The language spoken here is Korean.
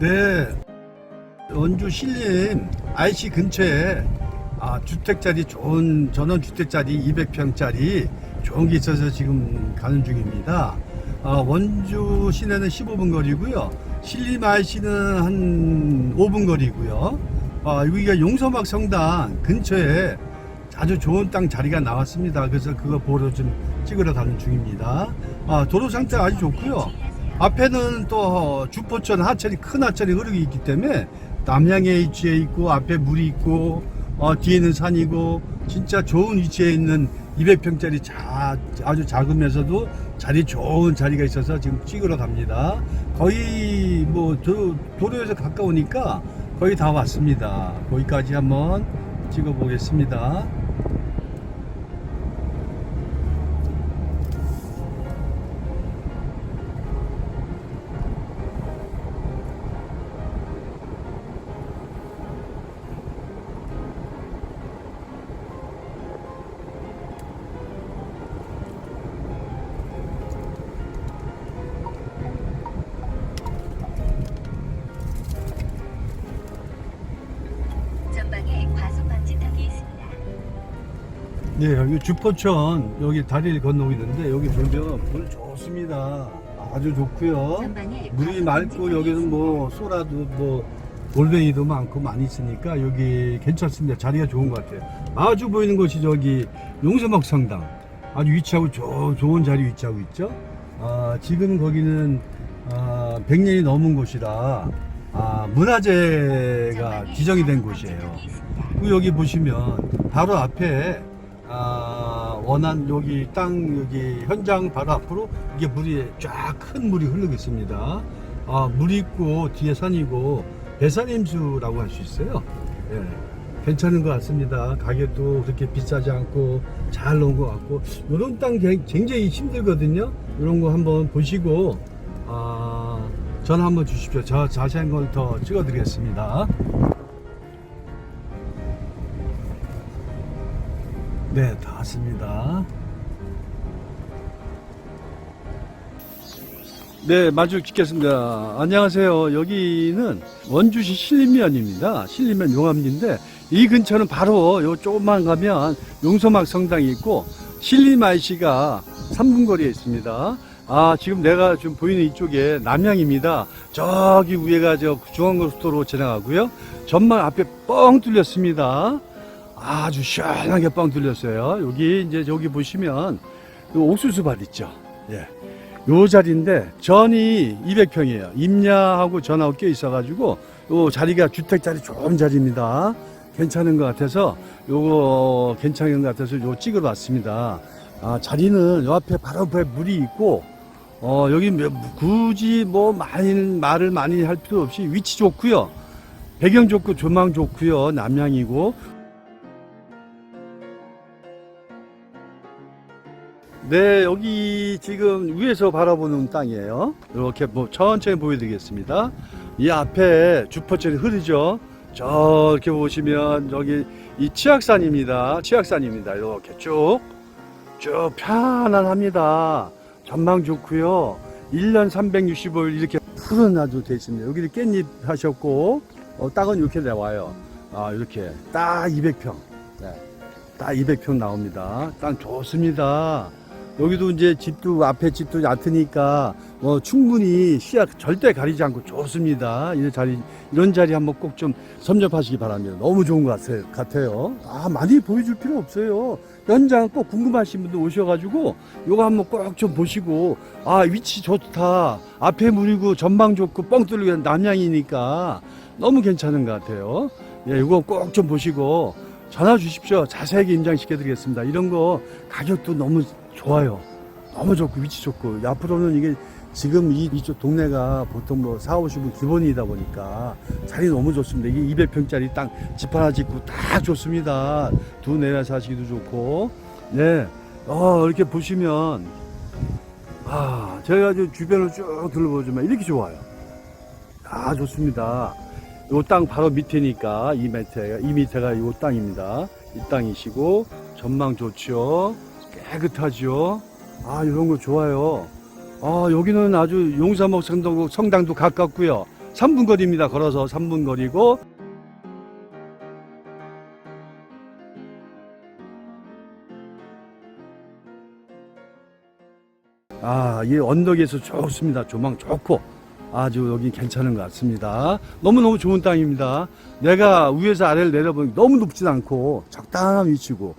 네. 원주 신림 IC 근처에 아, 주택자리 좋은 전원 주택자리 200평짜리 좋은 게 있어서 지금 가는 중입니다. 아, 원주 시내는 15분 거리고요. 신림 IC는 한 5분 거리고요. 아, 여기가 용서막 성당 근처에 아주 좋은 땅 자리가 나왔습니다. 그래서 그거 보러 좀 찍으러 가는 중입니다. 아, 도로 상태가 아주 좋고요. 앞에는 또 주포천 하천이 큰 하천이 흐르고 있기 때문에 남향에 위치해 있고 앞에 물이 있고 어, 뒤에는 산이고 진짜 좋은 위치에 있는 200평짜리 자, 아주 작으면서도 자리 좋은 자리가 있어서 지금 찍으러 갑니다. 거의 뭐 도, 도로에서 가까우니까 거의 다 왔습니다. 거기까지 한번 찍어 보겠습니다. 네, 여기 주포천 여기 다리를 건너고 있는데 여기 보면 물 좋습니다. 아주 좋고요. 물이 맑고 여기는 뭐 소라도 뭐 골뱅이도 많고 많이 있으니까 여기 괜찮습니다. 자리가 좋은 것 같아요. 마주 보이는 곳이 저기 용서막 성당. 아주 위치하고 조, 좋은 자리 위치하고 있죠. 아, 지금 거기는 아, 100년이 넘은 곳이라 아, 문화재가 지정이 된 곳이에요. 그리고 여기 보시면 바로 앞에 아, 원한 여기 땅 여기 현장 바로 앞으로 이게 물이 쫙 큰 물이 흐르고 있습니다. 아, 물이 있고 뒤에 산이고 배산임수라고 할 수 있어요. 예. 괜찮은 것 같습니다. 가격도 그렇게 비싸지 않고 잘 나온 것 같고 이런 땅 개- 굉장히 힘들거든요. 이런 거 한번 보시고 아, 전화 한번 주십시오. 저 자세한 걸 더 찍어드리겠습니다. 네, 다 왔습니다. 네, 마주 찍겠습니다. 안녕하세요. 여기는 원주시 신림면입니다. 신림면 용암리인데 이 근처는 바로 요 조금만 가면 용서막 성당이 있고 신림 IC가 3분 거리에 있습니다. 아, 지금 내가 지금 보이는 이쪽에 남양입니다. 저기 위에가 저 중앙고속도로 지나가고요. 전망 앞에 뻥 뚫렸습니다. 아주 시원하게 뻥 뚫렸어요. 여기 이제 여기 보시면 요 옥수수밭 있죠. 예. 요 자리인데 전이 200평이에요. 임야하고 전하고 껴 있어가지고 요 자리가 주택 자리 좋은 자리입니다. 괜찮은 것 같아서 요거 괜찮은 것 같아서 요 찍으러 왔습니다. 아, 자리는 요 앞에 바로 앞에 물이 있고 어, 여기 몇- 굳이 뭐 많이 말을 많이 할 필요 없이 위치 좋고요. 배경 좋고 조망 좋고요. 남향이고 네, 여기 지금 위에서 바라보는 땅이에요. 이렇게 뭐 천천히 보여드리겠습니다. 이 앞에 주포천이 흐르죠. 저렇게 보시면 여기 이 치악산입니다. 치악산입니다. 이렇게 쭉, 쭉 편안합니다. 전망 좋고요. 1년 365일 이렇게 푸른 아주 돼 있습니다. 여기는 깻잎 하셨고, 어, 땅은 이렇게 나와요. 아, 이렇게 딱 200평. 네. 딱 200평 나옵니다. 땅 좋습니다. 여기도 이제 집도 앞에 집도 얕으니까 뭐 충분히 시야 절대 가리지 않고 좋습니다. 이런 자리 이런 자리 한번 꼭 좀 섭렵하시기 바랍니다. 너무 좋은 것 같아요. 아 많이 보여줄 필요 없어요. 현장 꼭 궁금하신 분들 오셔가지고 요거 한번 꼭 좀 보시고 아 위치 좋다. 앞에 물이고 전망 좋고 뻥 뚫리고 남양이니까 너무 괜찮은 것 같아요. 예, 이거 꼭 좀 보시고 전화 주십시오. 자세하게 임장시켜 드리겠습니다. 이런 거 가격도 너무 좋아요. 너무 좋고 위치 좋고 앞으로는 이게 지금 이, 이쪽 동네가 보통 뭐 4, 50은 기본이다 보니까 자리 너무 좋습니다. 이게 200평짜리 땅 집 하나 짓고 다 좋습니다. 두 내외 사시기도 좋고 네. 어, 이렇게 보시면 아, 제가 저 주변을 쭉 둘러보지만 이렇게 좋아요. 아, 좋습니다. 요 땅 바로 밑에니까 이 밑에가 이 밑에가 요 땅입니다. 이 땅이시고 전망 좋죠. 깨끗하죠. 아 이런 거 좋아요. 아 여기는 아주 용사목 성당도, 성당도 가깝고요. 3분 거리입니다. 걸어서 3분 거리고 아, 이 언덕에서 좋습니다. 조망 좋고 아주 여기 괜찮은 것 같습니다. 너무너무 좋은 땅입니다. 내가 위에서 아래를 내려보니 너무 높진 않고 적당한 위치고